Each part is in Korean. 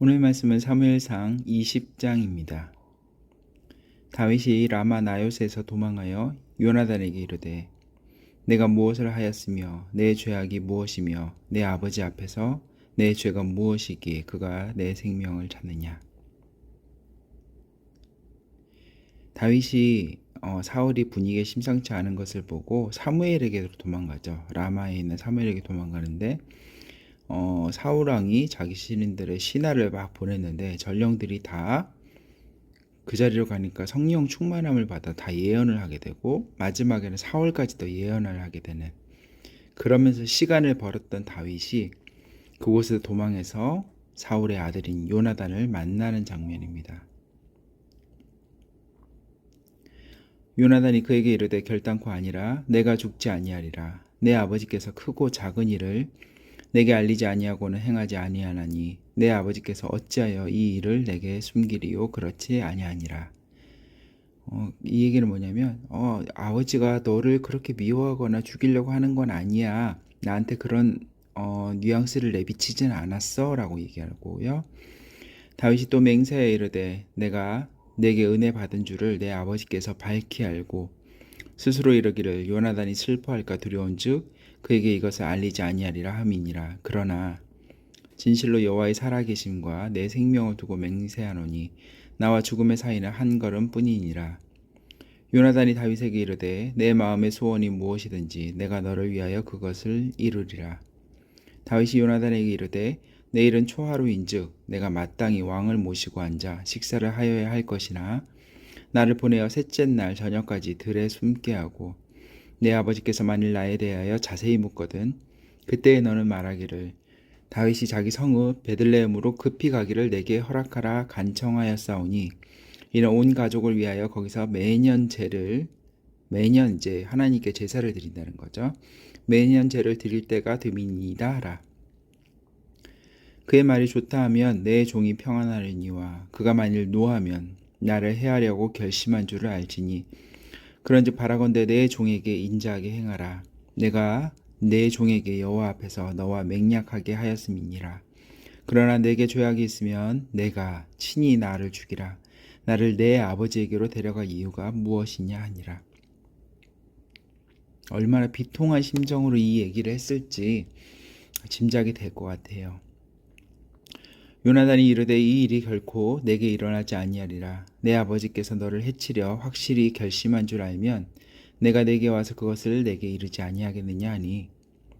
오늘 말씀은 사무엘상 20장입니다. 다윗이 라마 나요스에서 도망하여 요나단에게 이르되 내가 무엇을 하였으며 내 죄악이 무엇이며 내 아버지 앞에서 내 죄가 무엇이기에 그가 내 생명을 찾느냐 다윗이 어, 사울이 분위기에 심상치 않은 것을 보고 사무엘에게 도망가죠. 라마에 있는 사무엘에게 도망가는데 어, 사울 왕이 자기 신인들의 신하를 막 보냈는데 전령들이 다 그 자리로 가니까 성령 충만함을 받아 다 예언을 하게 되고 마지막에는 사월까지도 예언을 하게 되는 그러면서 시간을 벌었던 다윗이 그곳에서 도망해서 사울의 아들인 요나단을 만나는 장면입니다. 요나단이 그에게 이르되 결단코 아니라 내가 죽지 아니하리라 내 아버지께서 크고 작은 일을 내게 알리지 아니하고는 행하지 아니하나니 내 아버지께서 어찌하여 이 일을 내게 숨기리요 그렇지 아니하니라. 어, 이 얘기는 뭐냐면 어, 아버지가 너를 그렇게 미워하거나 죽이려고 하는 건 아니야. 나한테 그런 어, 뉘앙스를 내비치진 않았어라고 얘기하고요. 다윗이 또 맹세에 이르되 내가 내게 은혜 받은 줄을 내 아버지께서 밝히 알고 스스로 이르기를 요나단이 슬퍼할까 두려운즉 그에게 이것을 알리지 아니하리라 함이니라. 그러나 진실로 여호와의 살아계심과 내 생명을 두고 맹세하노니 나와 죽음의 사이는 한 걸음 뿐이니라. 요나단이 다윗에게 이르되 내 마음의 소원이 무엇이든지 내가 너를 위하여 그것을 이루리라. 다윗이 요나단에게 이르되 내일은 초하루인즉 내가 마땅히 왕을 모시고 앉아 식사를 하여야 할 것이나 나를 보내어 셋째 날 저녁까지 들에 숨게 하고 내 아버지께서 만일 나에 대하여 자세히 묻거든 그때에 너는 말하기를 다윗이 자기 성읍 베들레헴으로 급히 가기를 내게 허락하라 간청하였사오니 이는 온 가족을 위하여 거기서 매년 제를 매년 이제 하나님께 제사를 드린다는 거죠. 매년 제를 드릴 때가 됨이니이다 하라. 그의 말이 좋다 하면 내 종이 평안하려니와 그가 만일 노하면 나를 해하려고 결심한 줄을 알지니 그런즉 바라건대 내 종에게 인자하게 행하라. 내가 내 종에게 여호와 앞에서 너와 맹약하게 하였음이니라. 그러나 내게 죄악이 있으면 내가 친히 나를 죽이라. 나를 내 아버지에게로 데려갈 이유가 무엇이냐 하니라. 얼마나 비통한 심정으로 이 얘기를 했을지 짐작이 될 것 같아요. 요나단이 이르되 이 일이 결코 내게 일어나지 아니하리라. 내 아버지께서 너를 해치려 확실히 결심한 줄 알면 내가 내게 와서 그것을 내게 이르지 아니하겠느냐 하니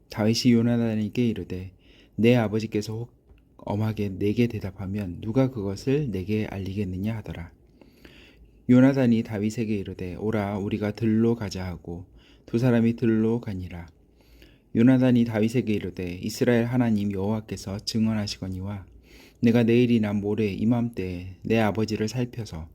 다윗이 요나단에게 이르되 내 아버지께서 혹 엄하게 내게 대답하면 누가 그것을 내게 알리겠느냐 하더라. 요나단이 다윗에게 이르되 오라 우리가 들로 가자 하고 두 사람이 들로 가니라. 요나단이 다윗에게 이르되 이스라엘 하나님 여호와께서 증언하시거니와 내가 내일이나 모레 이맘때에 내 아버지를 살펴서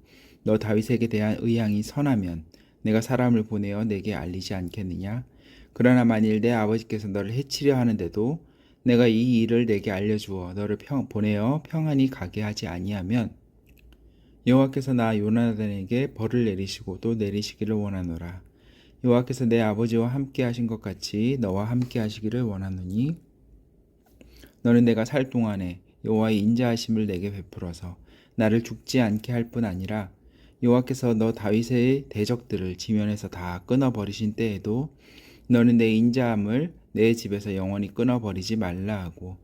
너 다윗에게 대한 의향이 선하면 내가 사람을 보내어 내게 알리지 않겠느냐? 그러나 만일 내 아버지께서 너를 해치려 하는데도 내가 이 일을 내게 알려주어 너를 평, 보내어 평안히 가게 하지 아니하면 여호와께서 나 요나단에게 벌을 내리시고 또 내리시기를 원하노라. 여호와께서 내 아버지와 함께 하신 것 같이 너와 함께 하시기를 원하노니 너는 내가 살 동안에 여호와의 인자하심을 내게 베풀어서 나를 죽지 않게 할 뿐 아니라 여호와께서 너 다윗의 대적들을 지면에서 다 끊어 버리신 때에도 너는 내 인자함을 내 집에서 영원히 끊어 버리지 말라 하고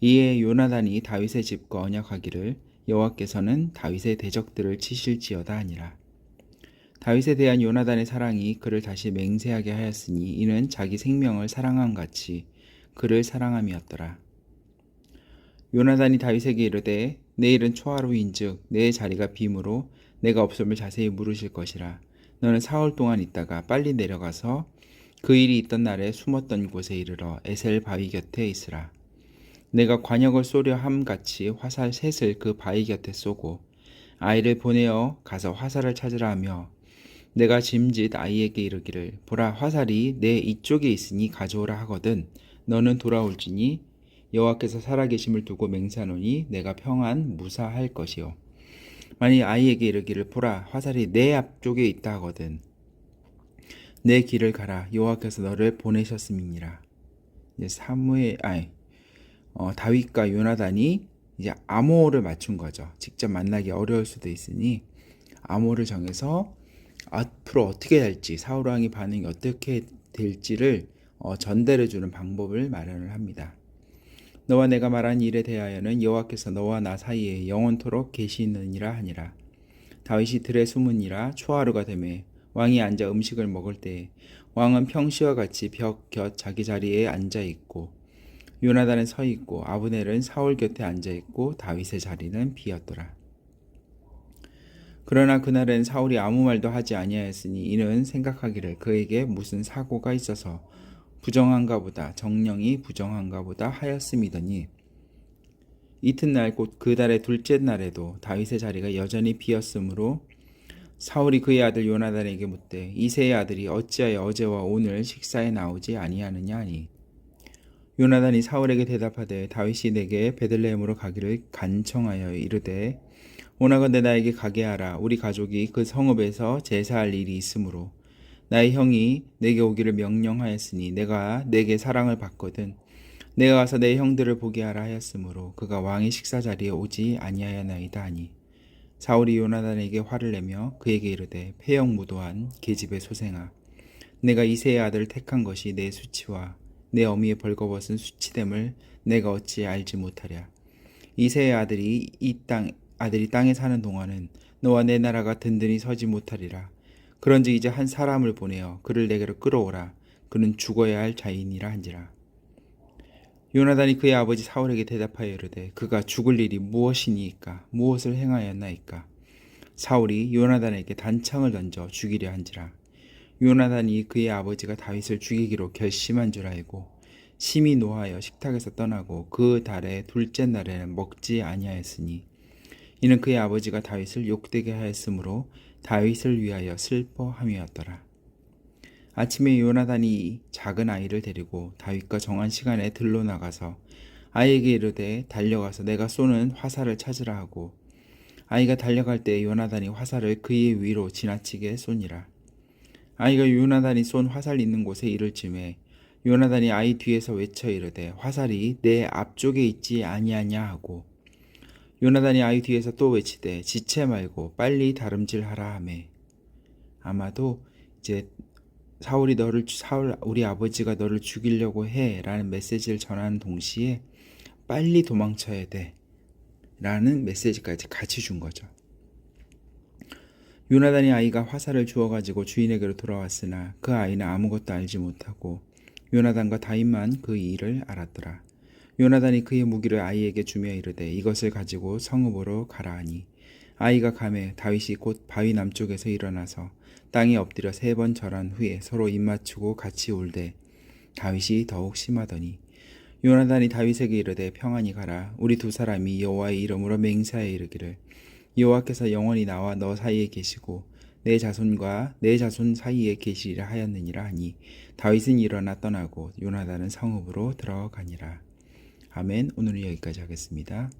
이에 요나단이 다윗의 집과 언약하기를 여호와께서는 다윗의 대적들을 치실지어다 하니라 다윗에 대한 요나단의 사랑이 그를 다시 맹세하게 하였으니 이는 자기 생명을 사랑함 같이 그를 사랑함이었더라. 요나단이 다윗에게 이르되 내일은 초하루인즉 내 자리가 빔으로 내가 없음을 자세히 물으실 것이라. 너는 사흘 동안 있다가 빨리 내려가서 그 일이 있던 날에 숨었던 곳에 이르러 에셀 바위 곁에 있으라. 내가 관역을 쏘려 함 같이 화살 셋을 그 바위 곁에 쏘고 아이를 보내어 가서 화살을 찾으라 하며 내가 짐짓 아이에게 이르기를 보라 화살이 내 이쪽에 있으니 가져오라 하거든 너는 돌아올지니 여호와께서 살아계심을 두고 맹세하노니 내가 평안 무사할 것이요 만일 아이에게 이르기를 보라 화살이 내 앞쪽에 있다 하거든 내 길을 가라 여호와께서 너를 보내셨음이니라 이제 사무엘 아니 어, 다윗과 요나단이 이제 암호를 맞춘 거죠. 직접 만나기 어려울 수도 있으니 암호를 정해서 앞으로 어떻게 될지 사울 왕의 반응이 어떻게 될지를 어, 전달해 주는 방법을 마련을 합니다. 너와 내가 말한 일에 대하여는 여호와께서 너와 나 사이에 영원토록 계시느니라 하니라. 다윗이 들에 숨으니라 초하루가 되매 왕이 앉아 음식을 먹을 때 왕은 평시와 같이 벽 곁 자기 자리에 앉아 있고 요나단은 서 있고 아브넬은 사울 곁에 앉아 있고 다윗의 자리는 비었더라. 그러나 그날은 사울이 아무 말도 하지 아니하였으니 이는 생각하기를 그에게 무슨 사고가 있어서 부정한가 보다 정령이 부정한가 보다 하였음이더니 이튿날 곧 그 달의 둘째 날에도 다윗의 자리가 여전히 비었으므로 사울이 그의 아들 요나단에게 묻되 이세의 아들이 어찌하여 어제와 오늘 식사에 나오지 아니하느냐 하니? 요나단이 사울에게 대답하되 다윗이 내게 베들레헴으로 가기를 간청하여 이르되 오나건대 나에게 가게 하라. 우리 가족이 그 성읍에서 제사할 일이 있으므로 나의 형이 내게 오기를 명령하였으니 내가 내게 사랑을 받거든. 내가 가서 내 형들을 보게 하라 하였으므로 그가 왕의 식사 자리에 오지 아니하였나이다 하니. 사울이 요나단에게 화를 내며 그에게 이르되 폐영무도한 계집의 소생아 내가 이세의 아들을 택한 것이 내 수치와 내 어미의 벌거벗은 수치됨을 내가 어찌 알지 못하랴. 이세의 아들이 이 땅 아들이 땅에 사는 동안은 너와 내 나라가 든든히 서지 못하리라 그런즉 이제 한 사람을 보내어 그를 내게로 끌어오라. 그는 죽어야 할 자인이라 한지라. 요나단이 그의 아버지 사울에게 대답하여 이르되 그가 죽을 일이 무엇이니이까? 무엇을 행하였나이까? 사울이 요나단에게 단창을 던져 죽이려 한지라. 요나단이 그의 아버지가 다윗을 죽이기로 결심한 줄 알고 심히 노하여 식탁에서 떠나고 그 달의 둘째 날에는 먹지 아니하였으니 이는 그의 아버지가 다윗을 욕되게 하였으므로 다윗을 위하여 슬퍼함이었더라. 아침에 요나단이 작은 아이를 데리고 다윗과 정한 시간에 들로 나가서 아이에게 이르되 달려가서 내가 쏘는 화살을 찾으라 하고 아이가 달려갈 때 요나단이 화살을 그의 위로 지나치게 쏘니라. 아이가 요나단이 쏜 화살 있는 곳에 이를 쯤에 요나단이 아이 뒤에서 외쳐 이르되 화살이 내 앞쪽에 있지 아니하냐 하고 요나단이 아이 뒤에서 또 외치되 지체 말고 빨리 다름질하라 하매 아마도 이제 사울이 너를 사울 우리 아버지가 너를 죽이려고 해라는 메시지를 전하는 동시에 빨리 도망쳐야 돼라는 메시지까지 같이 준 거죠. 요나단이 아이가 화살을 주워 가지고 주인에게로 돌아왔으나 그 아이는 아무것도 알지 못하고 요나단과 다윗만 그 일을 알았더라. 요나단이 그의 무기를 아이에게 주며 이르되 이것을 가지고 성읍으로 가라 하니. 아이가 감에 다윗이 곧 바위 남쪽에서 일어나서 땅에 엎드려 세 번 절한 후에 서로 입맞추고 같이 울되 다윗이 더욱 심하더니. 요나단이 다윗에게 이르되 평안히 가라. 우리 두 사람이 여호와의 이름으로 맹세하여 이르기를. 여호와께서 영원히 나와 너 사이에 계시고 내 자손과 내 자손 사이에 계시리라 하였느니라 하니 다윗은 일어나 떠나고 요나단은 성읍으로 들어가니라 아멘 오늘은 여기까지 하겠습니다.